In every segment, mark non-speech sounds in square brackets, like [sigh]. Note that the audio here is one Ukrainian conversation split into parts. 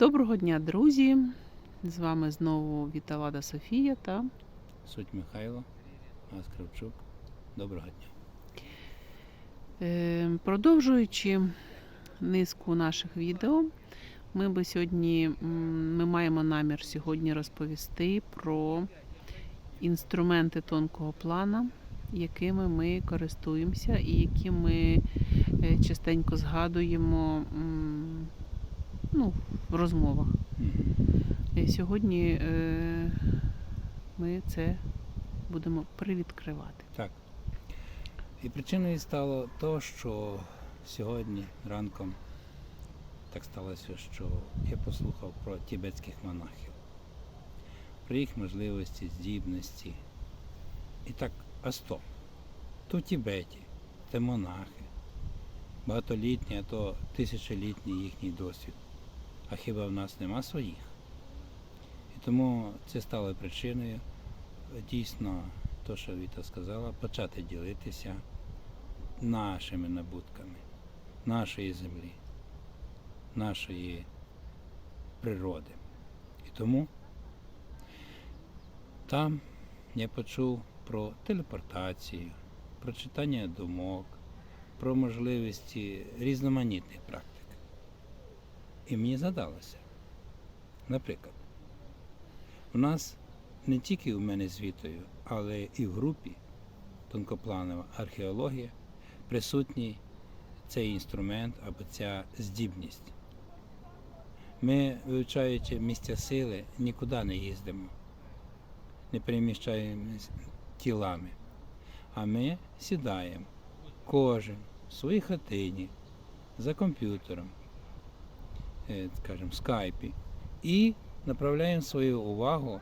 Доброго дня, друзі! З вами знову Віталада Софія та Суть Михайло, Газ Кравчук. Доброго дня. е, продовжуючи низку наших відео, ми би сьогодні ми маємо намір сьогодні розповісти про інструменти тонкого плана, якими ми користуємося і які ми е, частенько згадуємо ну, в розмовах. І сьогодні е, ми це будемо привідкривати. Так. І причиною стало то, що сьогодні ранком так сталося, що я послухав про тібетських монахів, про їх можливості, здібності. І так, а стоп. То в Тібеті, це монахи, багатолітній, а то тисячолітній їхній досвід. А хіба в нас нема своїх? І тому це стало причиною дійсно, то, що Віта сказала, почати ділитися нашими набутками, нашої землі, нашої природи. І тому там я почув про телепортацію, про читання думок, про можливості різноманітних практик. І мені задалося, наприклад, у нас не тільки у мене з Вітою, але і в групі тонкопланова археологія присутній цей інструмент або ця здібність. Ми, вивчаючи місця сили, нікуди не їздимо, не переміщаємось тілами, а ми сідаємо кожен в своїй хатині за комп'ютером, е, скажімо, скайпі, і направляємо свою увагу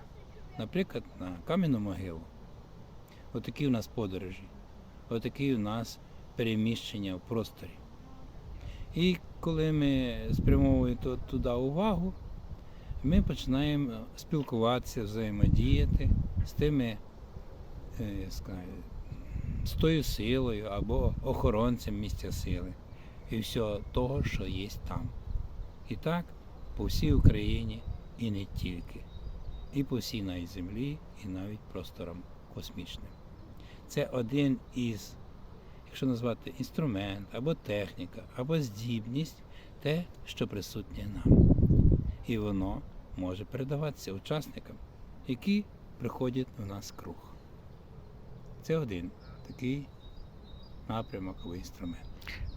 наприклад, на кам'яну могилу. Отакі у нас подорожі, отакі у нас переміщення в просторі. І коли ми спрямовуємо туди увагу, ми починаємо спілкуватися, взаємодіяти з тими, е, скажу, з тою силою або охоронцем місця сили і всього того, що є там. І так по всій Україні і не тільки і по всій навіть землі, і навіть просторам космічним. Це один із, якщо назвати інструмент, або техніка, або здібність, те, що присутнє нам. І воно може передаватися учасникам, які приходять в нас круг. Це один такий напрямок або інструмент.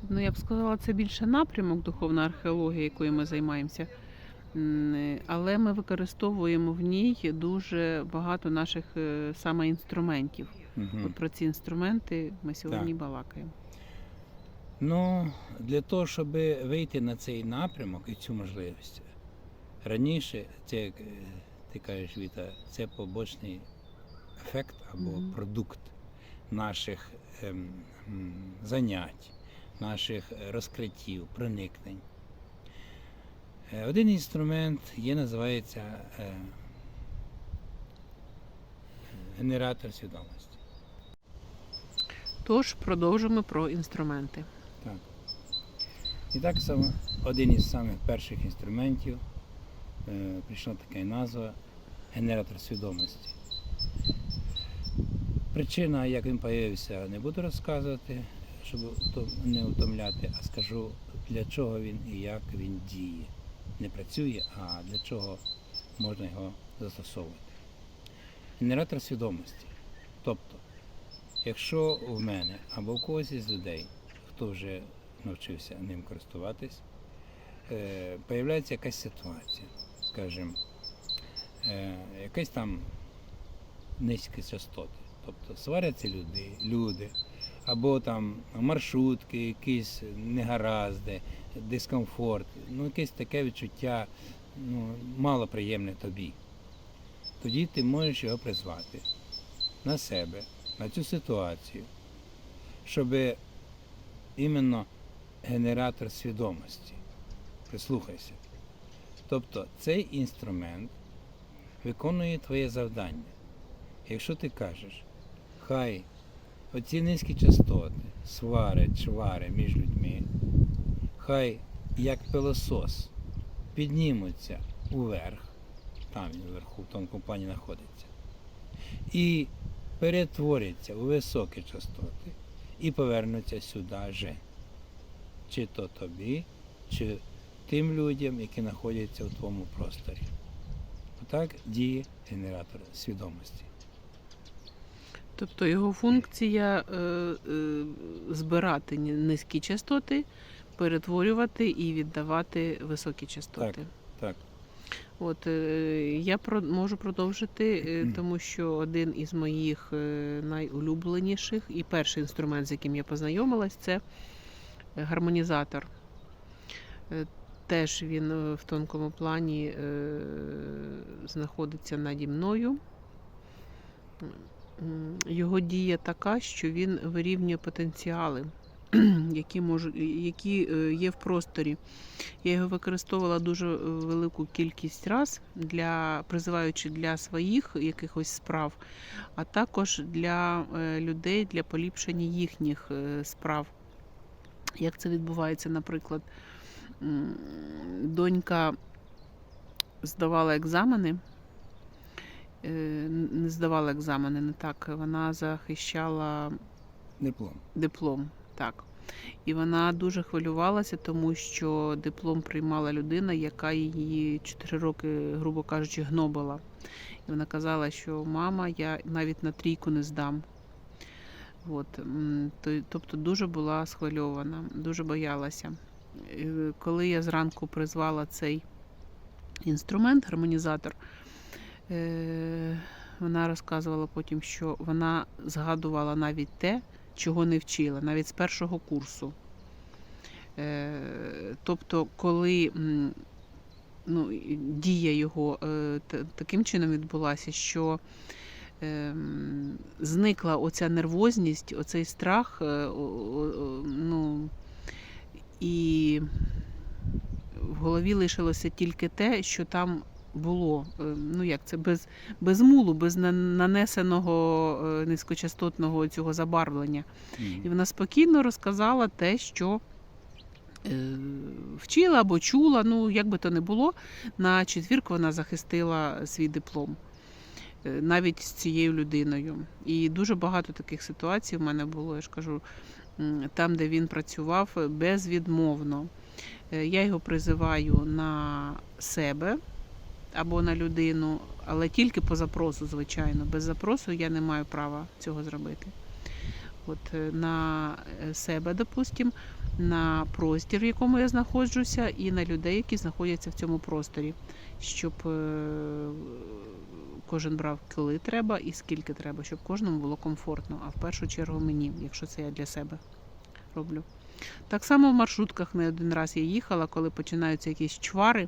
Ну, я б сказала, це більше напрямок духовна археологія, якою ми займаємося. Але ми використовуємо в ній дуже багато наших е, саме інструментів. Мгм. От про ці інструменти ми сьогодні балакаємо. Ну, для того, щоб вийти на цей напрямок і цю можливість, раніше, це, як е, ти кажеш, Віта, це побочний ефект або Мгм. продукт наших занять, наших е, розкриттів, проникнень. Е, Один інструмент є, називається е, генератор свідомості. Тож продовжимо про інструменти. Так. І так само один із самих перших інструментів прийшла така назва генератор свідомості. Причина, як він з'явився, не буду розказувати, щоб не утомляти, а скажу, для чого він і як він діє. Не працює, а для чого можна його застосовувати. Генератор свідомості. Тобто, якщо в мене або в когось із людей, хто вже навчився ним користуватись, е, появляється якась ситуація, скажімо, е, якась там низькі частоти. Тобто сваряться люди, люди, або там маршрутки, якісь негаразди, дискомфорт, ну якесь таке відчуття ну, малоприємне тобі. Тоді ти можеш його призвати на себе, на цю ситуацію, щоб іменно генератор свідомості. Прислухайся. Тобто цей інструмент виконує твоє завдання. Якщо ти кажеш, хай оці низькі частоти, свари, чвари між людьми, хай як пилосос піднімуться уверх, там він вверху, в тонкому плані знаходиться, і перетворяться у високі частоти і повернуться сюди же. Чи то тобі, чи тим людям, які знаходяться у твоєму просторі. Отак діє генератор свідомості. Тобто його функція е, е, збирати низькі частоти, перетворювати і віддавати високі частоти. Так. От е, я про можу продовжити, е, тому що один із моїх е, найулюбленіших і перший інструмент, з яким я познайомилась, це гармонізатор. Е, Теж він е, в тонкому плані е, знаходиться наді мною. Його дія така, що він вирівнює потенціали, [clears throat] які, можуть, які е, є в просторі. Я його використовувала дуже е, велику кількість раз для призиваючи для своїх якихось справ, а також для е, людей для поліпшення їхніх справ. Як це відбувається, наприклад, донька здавала екзамени. Е, Не здавала екзамени, не так. Вона захищала Диплом. диплом. Так. І вона дуже хвилювалася, тому що диплом приймала людина, яка її 4 роки, грубо кажучи, гнобила. І вона казала, що мама, я навіть на трійку не здам. От, тобто дуже була схвильована, дуже боялася. Коли я зранку призвала цей інструмент, гармонізатор, вона розказувала потім, що вона згадувала навіть те, чого не вчила, навіть з першого курсу. Е, Тобто, коли ну, дія його е, таким чином відбулася, що ем, зникла оця нервозність, оцей страх, е, ну, і в голові лишилося тільки те, що там було. Е, Ну як це без, без мулу, без на- нанесеного е, низькочастотного цього забарвлення. І вона спокійно розказала те, що е, вчила або чула. Ну, як би то не було, на четвірку вона захистила свій диплом. Навіть з цією людиною. І дуже багато таких ситуацій в мене було, я ж кажу, там, де він працював безвідмовно. Я його призиваю на себе або на людину, але тільки по запросу, звичайно. Без запросу я не маю права цього зробити. От е, на е, себе, допустим, на простір, в якому я знаходжуся, і на людей, які знаходяться в цьому просторі, щоб е, кожен брав коли треба і скільки треба, щоб кожному було комфортно. А в першу чергу мені, якщо це я для себе роблю. Так само в маршрутках не один раз я їхала, коли починаються якісь чвари.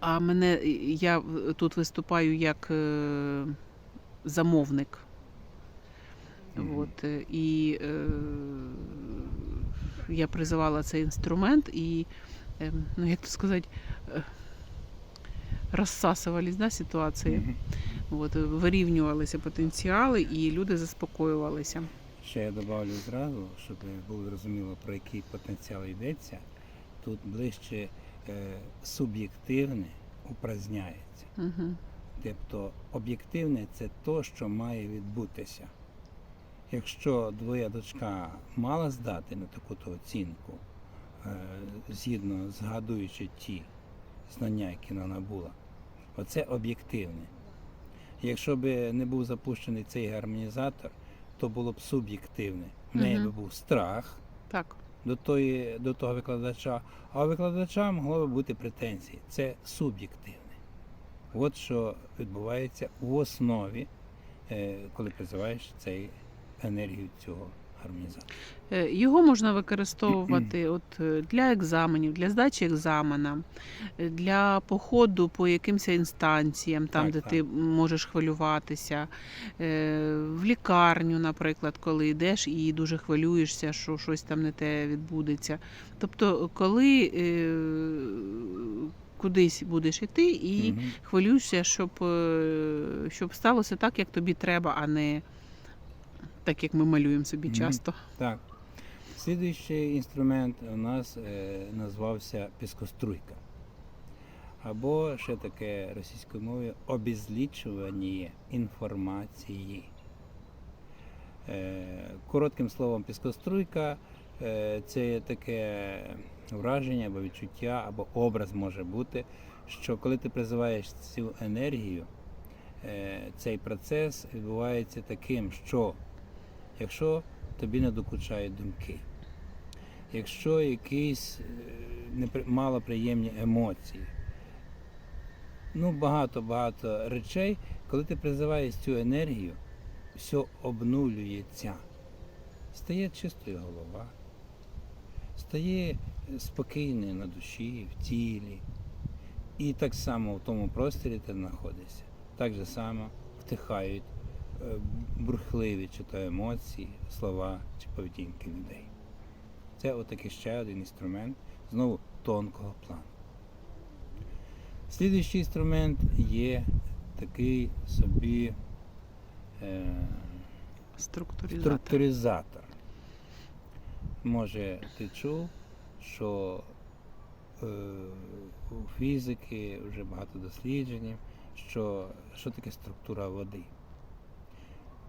А мене я тут виступаю як е, замовник. Мгм. От, е, і е, я призивала цей інструмент і, е, ну як то сказати, е, розсасувались да, ситуації. Мгм. От, е, вирівнювалися потенціали і люди заспокоювалися. Ще я додавлю зразу, щоб було зрозуміло, про який потенціал йдеться. Тут ближче суб'єктивне упраздняється. Угу. Тобто об'єктивне це то, що має відбутися. Якщо твоя дочка мала здати на таку-то оцінку, е, згідно згадуючи ті знання, які вона набула, оце об'єктивне. Якщо б не був запущений цей гармонізатор, то було б суб'єктивне. В неї Мгм. би був страх Так. До, тої, до того викладача, а у викладача могло би бути претензії. Це суб'єктивне. От що відбувається в основі, е, коли призиваєш цей енергію цього гармонізатора. Е, Його можна використовувати от е, для екзаменів, для здачі екзамена, е, для походу по якимось інстанціям, там, Так, де так. ти можеш хвилюватися, в лікарню, наприклад, коли йдеш і дуже хвилюєшся, що щось там не те відбудеться. Тобто, коли кудись будеш іти і Мгм. хвилюєшся, щоб, щоб сталося так, як тобі треба, а не так, як ми малюємо собі часто. Так. Слідуючий інструмент у нас е, назвався піскоструйка. Або ще таке російською мовою обезлічування інформації. Е, Коротким словом, піскоструйка е, це таке враження або відчуття, або образ може бути, що коли ти призиваєш цю енергію, е, цей процес відбувається таким, що якщо тобі не докучають думки, якщо якісь е, малоприємні емоції, ну багато-багато речей, коли ти призиваєш цю енергію, все обнулюється. Стає чистою голова, стає спокійною на душі, в тілі. І так само в тому просторі ти знаходишся. Так же само втихають е, бурхливі чи то емоції, слова чи поведінки людей. Це отакий ще один інструмент знову тонкого плану. Слідуючий інструмент є такий собі е, Структуризатор. структуризатор. Може, ти чув, що е, у фізики вже багато досліджень, що, що таке структура води.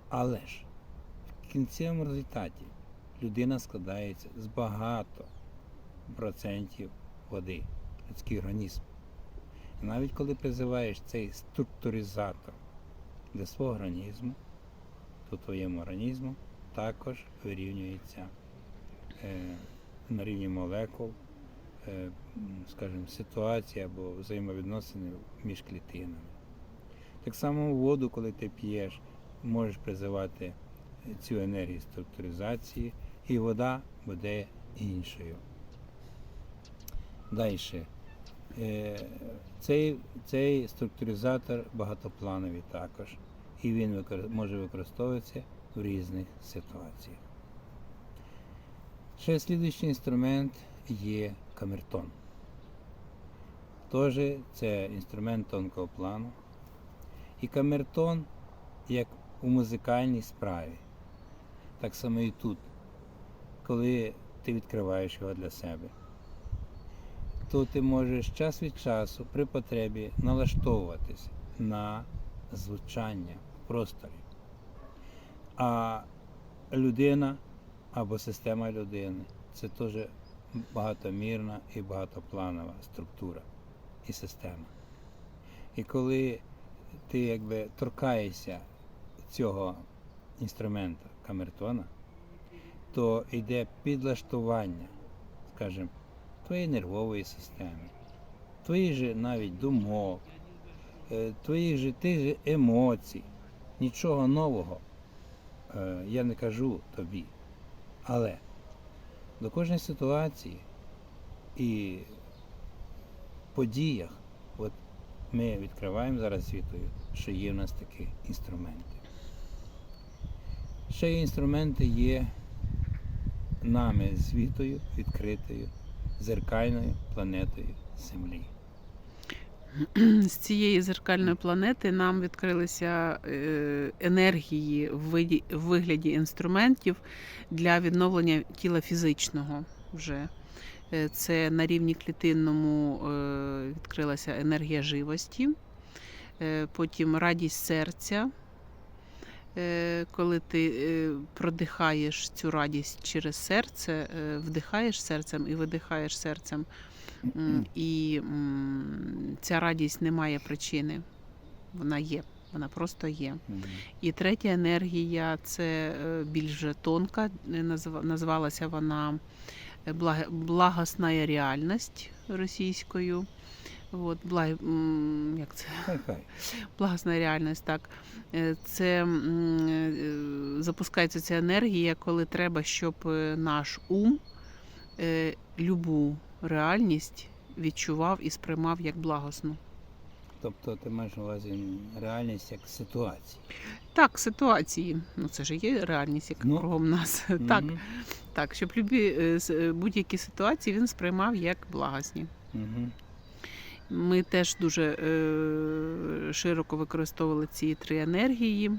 Але ж в кінцевому результаті людина складається з багато процентів води, людський організм. І навіть коли призиваєш цей структуризатор для свого організму, то твоєму організму також вирівнюється е, на рівні молекул, е, скажімо, ситуація або взаємовідносини між клітинами. Так само воду, коли ти п'єш, можеш призивати цю енергію структуризації, і вода буде іншою. Далі. Е, Цей, цей структуризатор багатоплановий також, і він може використовуватися в різних ситуаціях. Ще слідуючий інструмент є камертон. Теж це інструмент тонкого плану. І камертон, як у музикальній справі, так само і тут, коли ти відкриваєш його для себе, то ти можеш час від часу при потребі налаштовуватись на звучання в просторі. А людина або система людини це теж багатомірна і багатопланова структура і система. І коли ти якби торкаєшся цього інструмента камертона, то йде підлаштування, скажімо, твоєї нервової системи, твоїх же навіть думок, е, твоїх же тих же емоцій. Нічого нового е, я не кажу тобі. Але до кожної ситуації і подіях, от ми відкриваємо зараз світою, що є в нас такі інструменти. Ще є інструменти є нами звітою, відкритою, зеркальною планетою Землі. З цієї зеркальної планети нам відкрилися е, енергії в вигляді інструментів для відновлення тіла фізичного вже. Е, Це на рівні клітинному е, відкрилася енергія живості, потім радість серця. Е, Коли ти е, продихаєш цю радість через серце, е, вдихаєш серцем і видихаєш серцем, І ця радість не має причини. Вона є, вона просто є. І третя енергія це більш тонка. назва- Назвалася вона благосна реальність російською. От, благ, як це? Благосна реальність, так. Е, Це е, запускається ця енергія, коли треба, щоб е, наш ум любу реальність відчував і сприймав як благосну. Тобто ти маєш на увазі реальність як ситуації. Так, ситуації. Ну це ж є реальність, яка Ну, кругом нас. [laughs] Так, так, щоб будь-які ситуації він сприймав як благосні. Мгм. Ми теж дуже е, широко використовували ці три енергії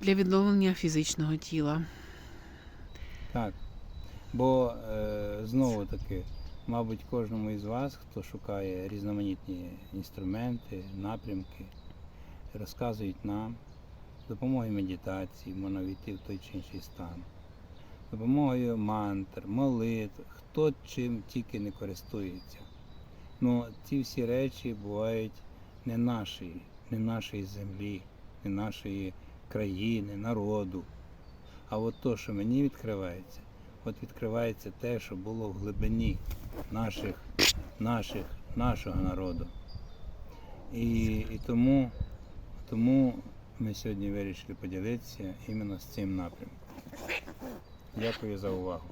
для відновлення фізичного тіла. Так. Бо е, знову таки мабуть, кожному із вас, хто шукає різноманітні інструменти, напрямки, розказують нам допомогою медитації, можна війти в той чи інший стан, допомогою мантр, молитв, хто чим тільки не користується. Ну, ці всі речі бувають не наші, не нашої землі, не нашої країни, народу. А от то, що мені відкривається, от відкривається те, що було в глибині наших, наших, нашого народу. І, і тому, тому ми сьогодні вирішили поділитися іменно з цим напрямком. Дякую за увагу.